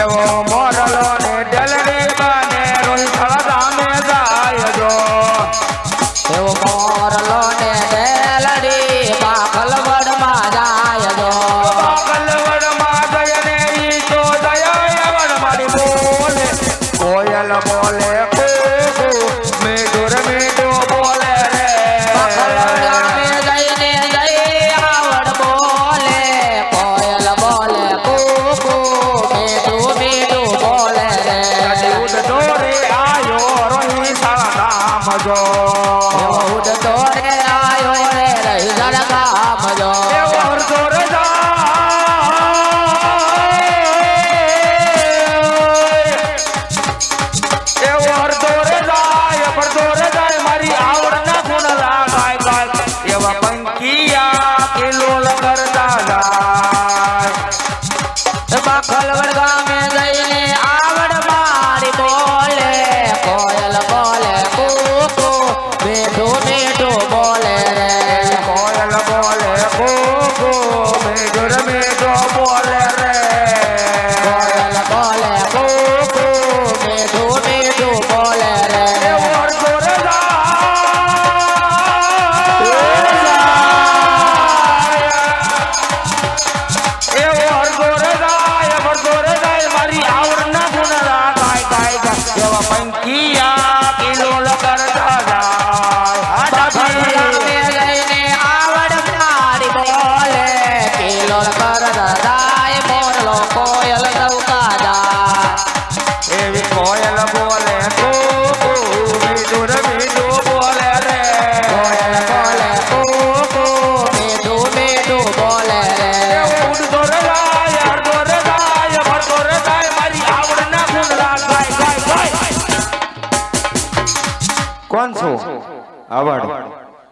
એવો મોરલો ને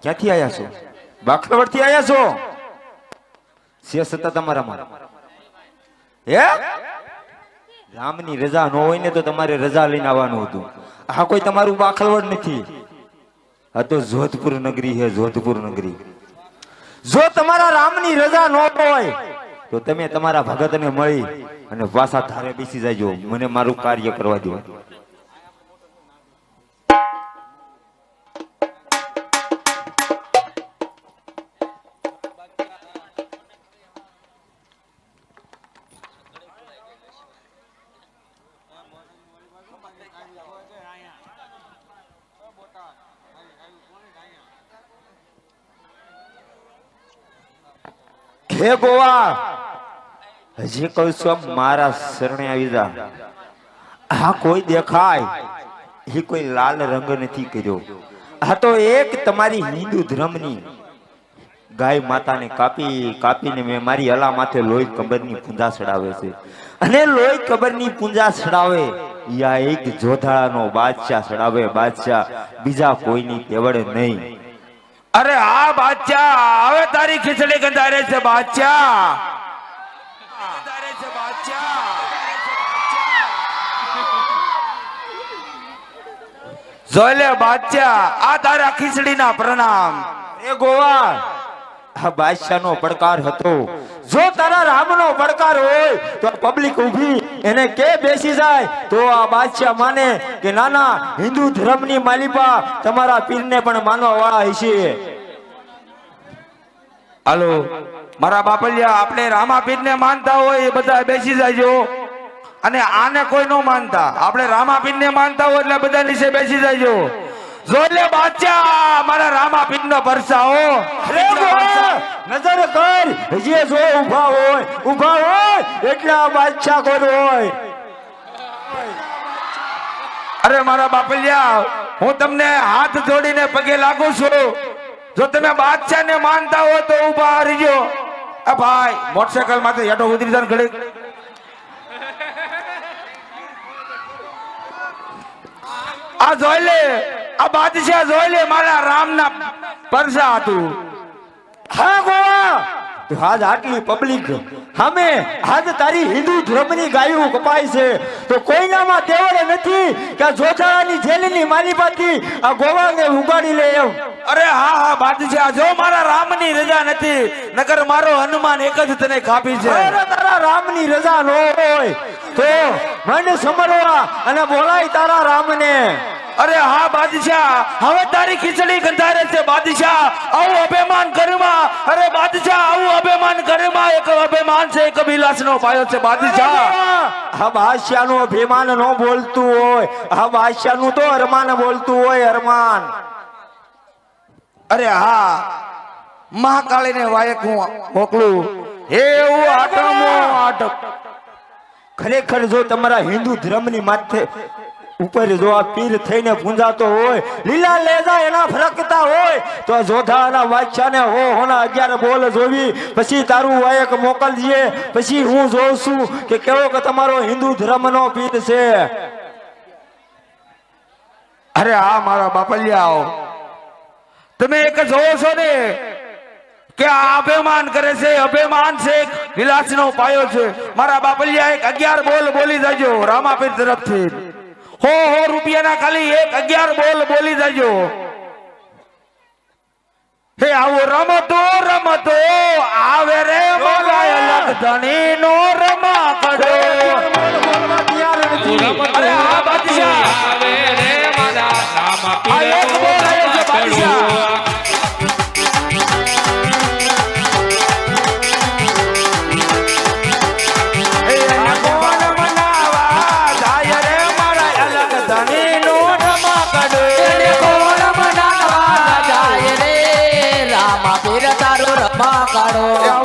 ક્યાંથી આયા છો? બાખલવડથી આયા છો? શેષ હતા તમારામાં. હે? રામની રજા ન હોય ને તો તમારે રજા લઈને આવવાનું હતું. આ કોઈ તમારું બાખલવડ નથી. આ તો જોધપુર નગરી હે જોધપુર નગરી. જો તમારા રામની રજા ન હોય, તો તમે તમારા ભગતને મળી અને પાછા ધારે બેસી જાયજો મને મારું કાર્ય કરવા દો. હે ગોવા! હજી કહું છું મારા શરણે આવી જા. હા, કોઈ દેખાય. એ કોઈ લાલ રંગ નથી કર્યો. આ તો એક તમારી હિન્દુ ધર્મની ગાય માતાને કાપી, કાપીને મેં મારી અલા માથે લોહી કબરની પૂંજા ચડાવે છે. અને લોહી કબરની પૂંજા ચડાવે યા એક જોધાળાનો બાદશાહ ચડાવે બાદશાહ બીજા કોઈની તેવડ નહીં. અરે હા, બાદશાહ. હવે તારી ખીચડી ગંધારે છે, બાદશાહ. આ આ પડકાર હતો. જો તારા રામનો પડકાર હોય, તો પબ્લિક ઊભી એને કે બેસી જાય? તો આ બાદશાહ માને કે, નાના, હિન્દુ ધર્મની માલિપા તમારા પીરને પણ માનવા વાળા હશે. હાલો. મારા બાપલિયા આપણે રામાપીર ને માનતા હોય એ બધા બેસી જાયજો અને આને કોઈ ન માનતા. આપણે રામાપીર ને માનતા હોય એટલે બધા નીચે બેસી જાયજો જોઈ લે બાદશાહ મારા રામાપીર નો પરસાઓ નજર કર. જે જો ઊભા હોય. ઊભા હોય એટલા બાદશાહ કોણ હોય? અરે મારા બાપલિયા હું તમને હાથ જોડીને પગે લાગુ છું. જો તમે બાદશાહ ને માનતા હો તો ઊભા રહીજો. આ ભાઈ મોટરસાયકલમાંથી હેઠો ઉતરી જાય ઘડી આ જોઈ લે, આ બાદશાહ જોઈ લે, મારા રામના પરસા હતું. હા, ગોવા. હાજ આટલી પબ્લિક સામે આજ તારી હિન્દુ ધર્મની ગાયું કપાય છે. તો કોઈનામાં તેવડે નથી કે જોજાની જેલની માલિપાથી આ ગોવાને ઉગાડી લે એમ. અરે હા હા બાદશાહ જો મારા રામની રજા નથી નગર મારો હનુમાન એક જ તને કાપી છે. અરે તારા રામની રજા ન હોય તો મને સમરવા અને બોલાય તારા રામને. અરે હા બાદશાહ હવે તારી ખીચડી ગંધારે છે બાદશાહ આવું અભિમાન કરમાં અરે બાદશાહ આવું અભિમાન કરમાં એક અભિમાન છે એક વિલાસનો પાયો છે બાદશાહ. આ બાદશાહનું અભિમાન ન બોલતું હોય આ બાદશાહનું તો અરમાન બોલતું હોય અરમાન. અરે હા. મહાકાળીને વાયક હું મોકલું. હે એવું આટમો આટમ. ખરેખર જો તમારા હિન્દુ ધર્મની માથે ઉપર જો આ પીર થઈને પૂંજાતો હોય લીલા લેજા એના ફરકતા હોય તો જોધાના બાદશાહને હો હોના અગિયાર બોલ જોવી પછી તારું વાયક મોકલજે પછી હું જોઉં છું કે કેવો કે તમારો હિન્દુ ધર્મનો પીર છે. અરે હા મારા બાપલિયાઓ. તમે એક જોવો છો ને કે આ અભિમાન કરે છે અભિમાન છે વિલાસનો પાયો છે મારા બાપલિયા એક અગિયાર બોલ બોલી જજો રામાપીર તરફથી હો હો રૂપિયાના ખાલી એક અગિયાર બોલ બોલી જજો હે આવો રમતો રમતો આવે રે બોલાય લગધણી નો રમા કડો અરે હા બાદશાહ રમા કાઢો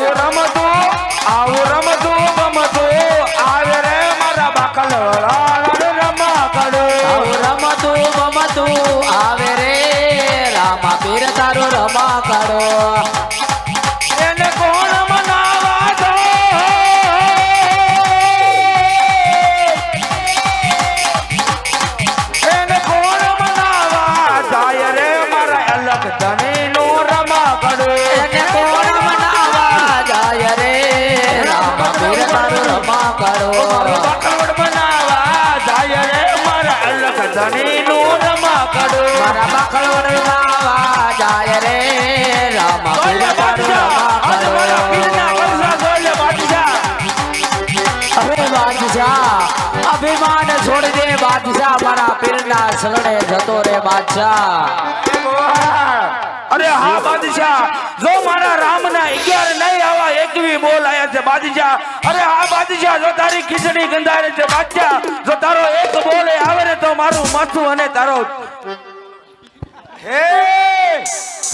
અભિમાન છોડ દે બાદશાહ મારા પીરના શરણે જતો રે બાદશાહ. અરે હા બાદશાહ જો મારા રામના અગિયાર નહીં આવા એકવી બોલ આયા છે બાદશાહ. અરે હા બાદશાહ જો તારી ખીચડી ગંધારે છે બાદશાહ. જો તારો એક બોલ આવે ને તો મારું માથું અને તારો હે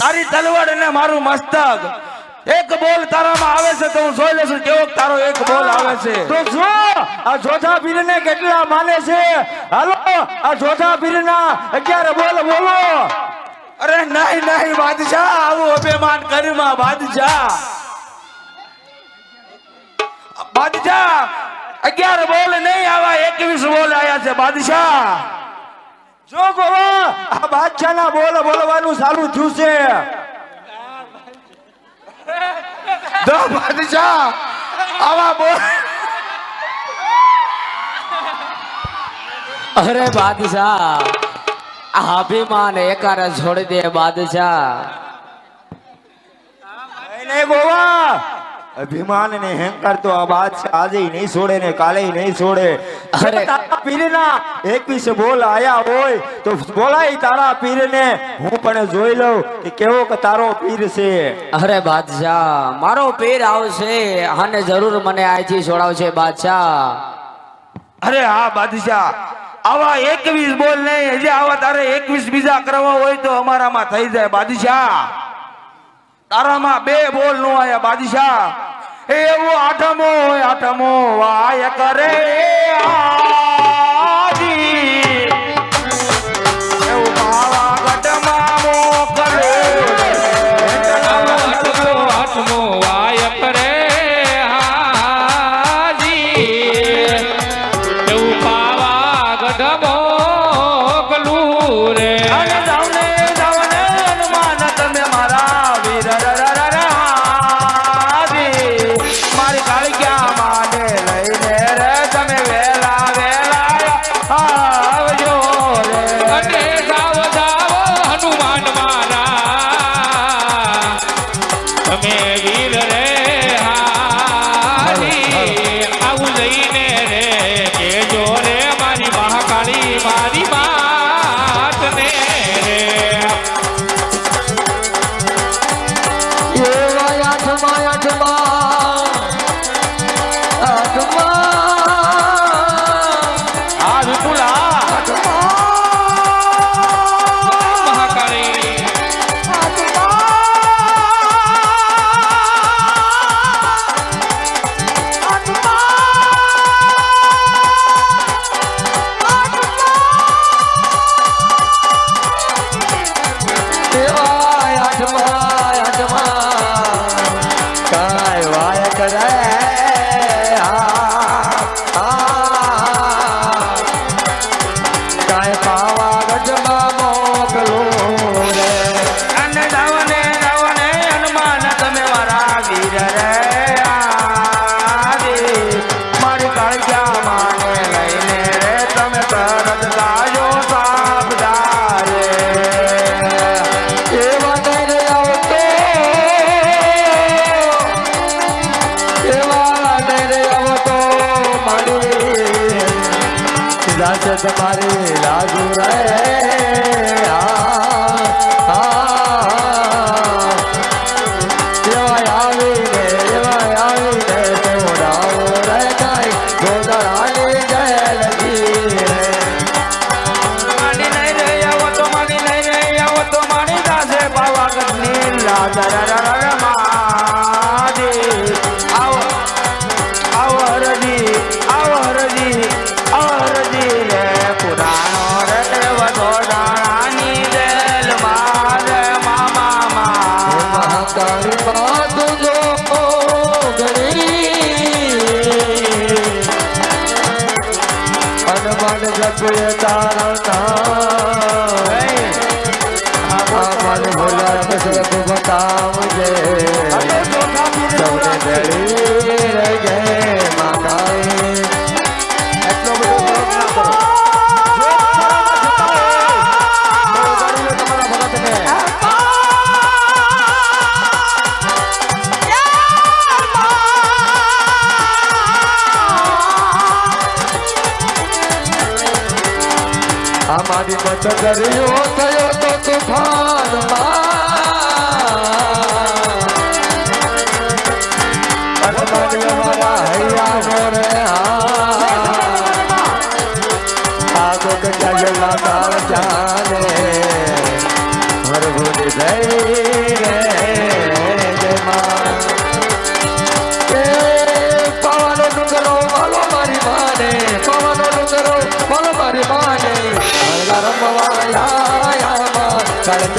તારી તલવડ અને મારું મસ્તક. એક બોલ તારામાં આવે છે તો હું જોઈ લઉં છું કેવો તારો એક બોલ આવે છે. તો જો આ જોધા પીરને કેટલા માને છે? હાલો, આ જોધા પીરના અગિયાર બોલ, બોલો. અરે નહીં નહીં, બાદશાહ, આવું અભિમાન કરીમાં, બાદશાહ. બાદશાહ, અગિયાર બોલ નહીં આવા, એકવીસ બોલ આયા છે, બાદશાહ. જો ગોવા આ બાદશાહના બોલ બોલવાનું ચાલુ થયું છે. દો બાદશાહ, આવા બોલ. અરે બાદશાહ અભિમાન એકાર છોડી દે બાદશાહ. ગોવા અભિમાન ને હેંકાર તો આ બાદશાહ આજે નહીં છોડે ને કાલે નહીં છોડે. અરે. પીરના એકવીસ બોલ આયા હોય તો બોલાય તારા પીરને. હું પણ જોઈ લઉં કે કેવો કે તારો પીર છે. અરે બાદશાહ મારો પીર આવશે અને જરૂર મને આજથી છોડાવશે બાદશાહ. અરે હા બાદશાહ આવા એકવીસ બોલ નહીં હજી આવા તારે એકવીસ બીજા કરવા હોય તો અમારામાં થઈ જાય, બાદશાહ તારામાં બે બોલ નો આયા, બાદશાહ એવું આઠમો હોય, આઠમો વાય કરે આજી. રાજમાં મોકલો. દાસ તમારી લાગુ રહે. આ तारा દરિયો થયો તો તુફાન મારા હૈયા ગોરે આગોક જગલા કાળ જાને હર ભૂલ જય sale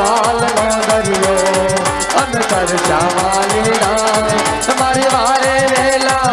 વાલના દરિયો અંતર ચાવાલી રામ તમારી વારે રે